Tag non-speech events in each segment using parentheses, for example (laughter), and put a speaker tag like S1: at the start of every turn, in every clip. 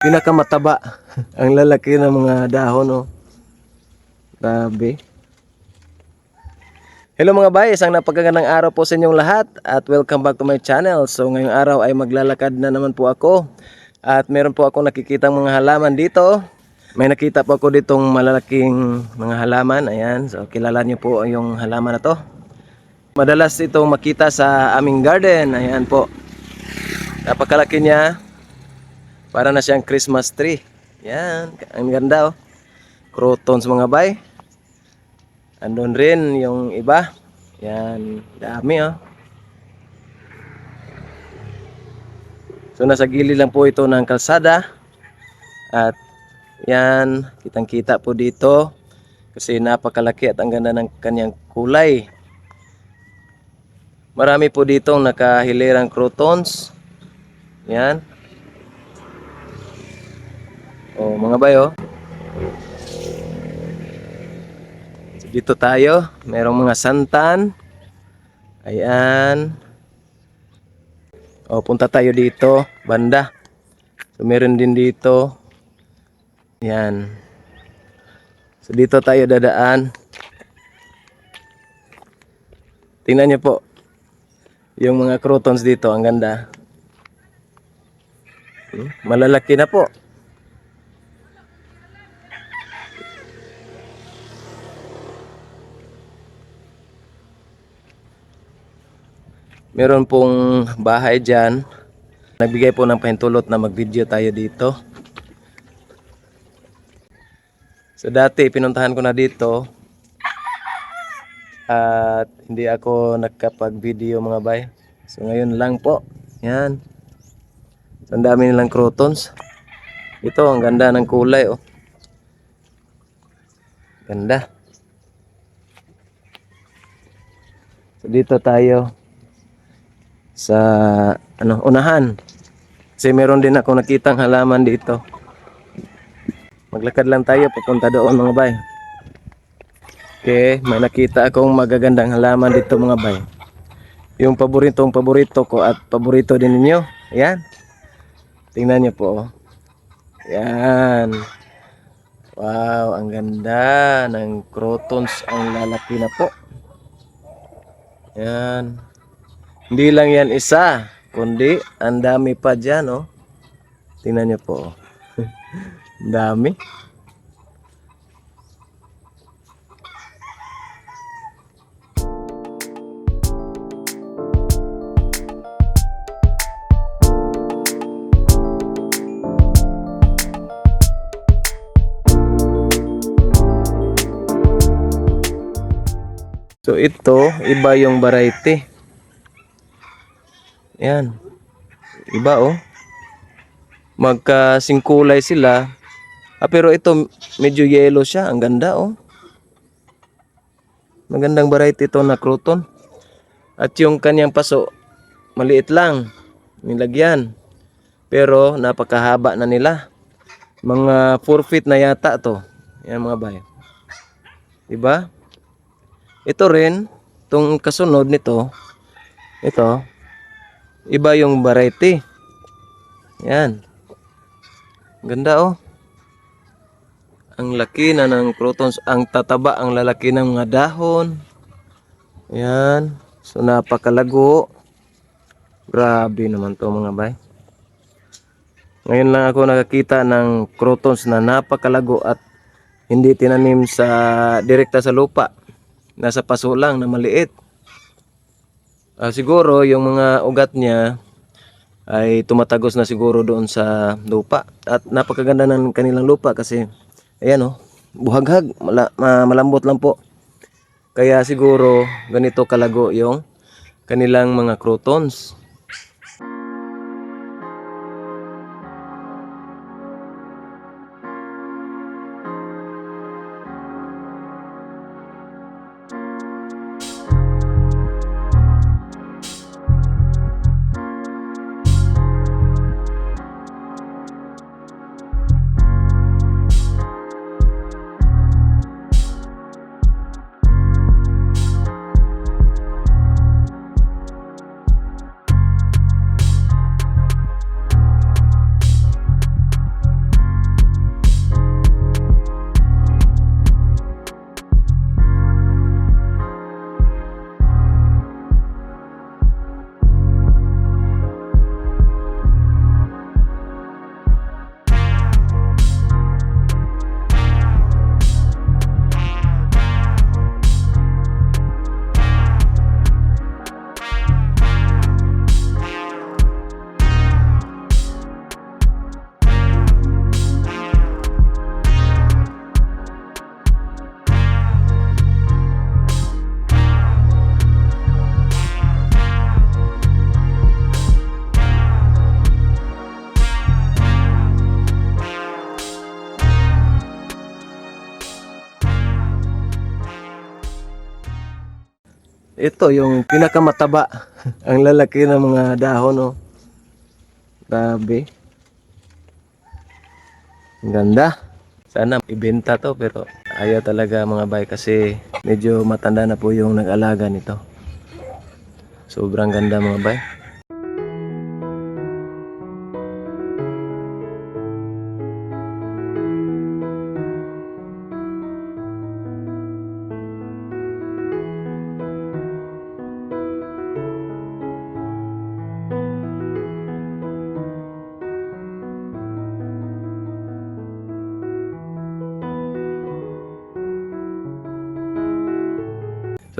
S1: Pinakamataba. (laughs) Ang lalaki ng mga dahon, oh. Grabe. Hello mga bay, isang napagagandang araw po sa inyong lahat at welcome back to my channel. So ngayong araw ay maglalakad na naman po ako at meron po akong nakikitang mga halaman dito. May nakita po ako ditong malalaking mga halaman. Ayan, so kilala niyo po yung halaman na to. Madalas itong makita sa aming garden. Ayan po. Napakalaki niya. Para na siyang Christmas tree. Yan, ang ganda oh. Crotons mga bay. Andun rin yung iba. Yan, dami oh. So nasa gilid lang po ito ng kalsada. At yan, kitang-kita po dito. Kasi napakalaki at ang ganda ng kanyang kulay. Marami po ditong nakahilirang crotons. Yan. Oh, mga bayo. So, dito tayo, merong mga santan. Ayan. Oh, punta tayo dito, banda. So, meron din dito. Ayan. So, dito tayo dadaan. Tingnan niyo po. Yung mga crotons dito, ang ganda. Hmm, Malalaki na po. Meron pong bahay dyan. Nagbigay po ng pahintulot na mag-video tayo dito. So dati pinuntahan ko na dito. At hindi ako nagkapag-video mga bay. So ngayon lang po. Yan. So, ang dami nilang crotons. Ito, ang ganda ng kulay oh. Ganda. So dito tayo sa ano unahan. Kasi meron din ako nakitang halaman dito. Maglakad lang tayo papunta doon mga bay. Okay, may nakita akong magagandang halaman dito mga bay. Yung paboritong paborito ko at paborito din ninyo. Ayan. Tingnan niyo po. oh. Ayan. Wow, ang ganda ng crotons ang lalaki na po. Ayan. Hindi lang yan isa, kundi ang dami pa dyan, oh. Tingnan niyo po. oh. (laughs) Dami. So ito, iba yung variety. Yan. Iba oh. Magkasingkulay sila. Ah, pero ito medyo yellow siya. Ang ganda oh. Magandang variety ito na croton. At yung kanyang paso, maliit lang. Nilagyan. Pero napakahaba na nila. Mga 4 feet na yata to. Yan mga bayo. Diba? Ito rin, itong kasunod nito, ito, iba yung variety. Yan. Ganda oh. Ang laki na ng crotons, ang tataba, ang lalaki ng mga dahon. Yan. So napakalago. Grabe naman to mga bay. Ngayon lang ako nakakita ng crotons na napakalago at hindi tinanim sa direkta sa lupa. Nasa paso lang na maliit. Ah, siguro yung mga ugat niya ay tumatagos na siguro doon sa lupa. At napakaganda ng kanilang lupa kasi ayan oh, buhaghag, mala, ma- malambot lang po. Kaya siguro ganito kalago yung kanilang mga crotons. Ito yung pinakamataba. (laughs) Ang lalaki ng mga dahon, oh. Grabe. Ganda. Sana ibenta to pero ayaw talaga mga bay kasi medyo matanda na po yung nag-alaga nito. Sobrang ganda mga bay.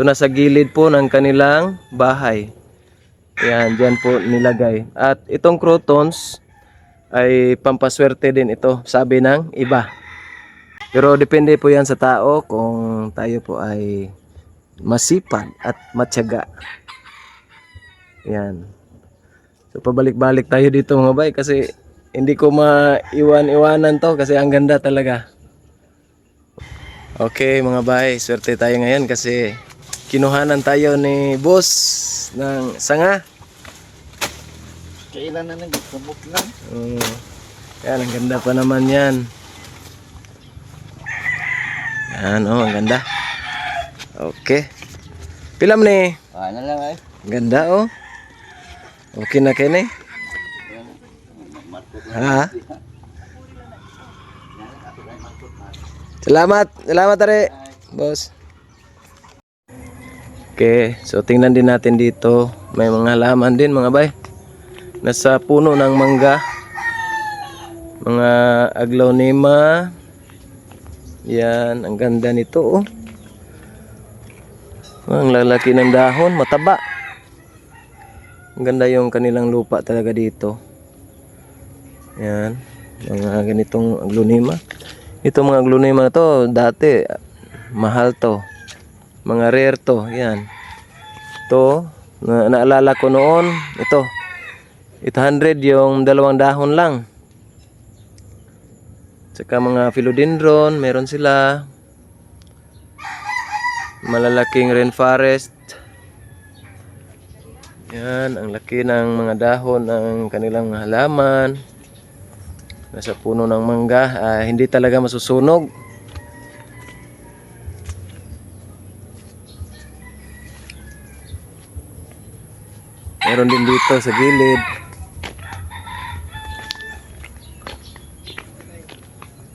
S1: So nasa gilid po ng kanilang bahay. Yan, diyan po nilagay. At itong crotons ay pampaswerte din ito, sabi ng iba. Pero depende po yan sa tao kung tayo po ay masipag at matyaga. Yan. So pabalik-balik tayo dito mga bay kasi hindi ko maiwan-iwanan to kasi ang ganda talaga. Okay mga bay, swerte tayo ngayon kasi kinuhanan tayo ni boss ng sanga.
S2: Kailan na nagkabot lang?
S1: Mm. Yan, ang ganda pa naman yan. Yan, oh, ang ganda. Okay. Pilam ni.
S2: Na lang ay.
S1: Ang ganda, oh. Okay na kayo ni. Ha? Salamat. Salamat, tare. Boss. Okay, so tingnan din natin dito. May mga halaman din, mga bay. Nasa puno ng mangga. Mga aglonema. Yan, ang ganda nito, oh. Ang lalaki ng dahon, mataba. Ang ganda yung kanilang lupa talaga dito. Yan, mga ganitong aglonema. Ito mga aglonema to, dati mahal to. Mga rare to, yan. Ito, na naalala ko noon, ito. 800 yung dalawang dahon lang. Tsaka mga philodendron, meron sila. Malalaking rainforest. Yan, ang laki ng mga dahon ng kanilang halaman. Nasa puno ng mangga, ah, hindi talaga masusunog. Meron din dito sa gilid.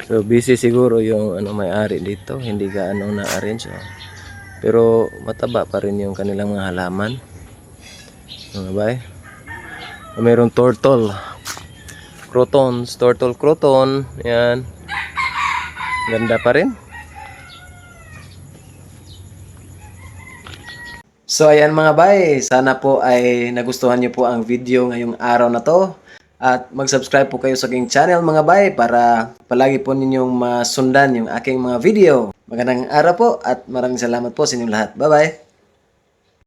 S1: So busy siguro yung ano may-ari dito, hindi gaano na-arrange. oh. Pero mataba pa rin yung kanilang mga halaman. Mga bay. Mayroong turtle. Crotons, turtle croton. Yan. Ganda pa rin. So ayan mga bay, sana po ay nagustuhan niyo po ang video ngayong araw na to. At mag-subscribe po kayo sa aking channel mga bay para palagi po ninyong masundan yung aking mga video. Magandang araw po at maraming salamat po sa inyong lahat. Bye bye!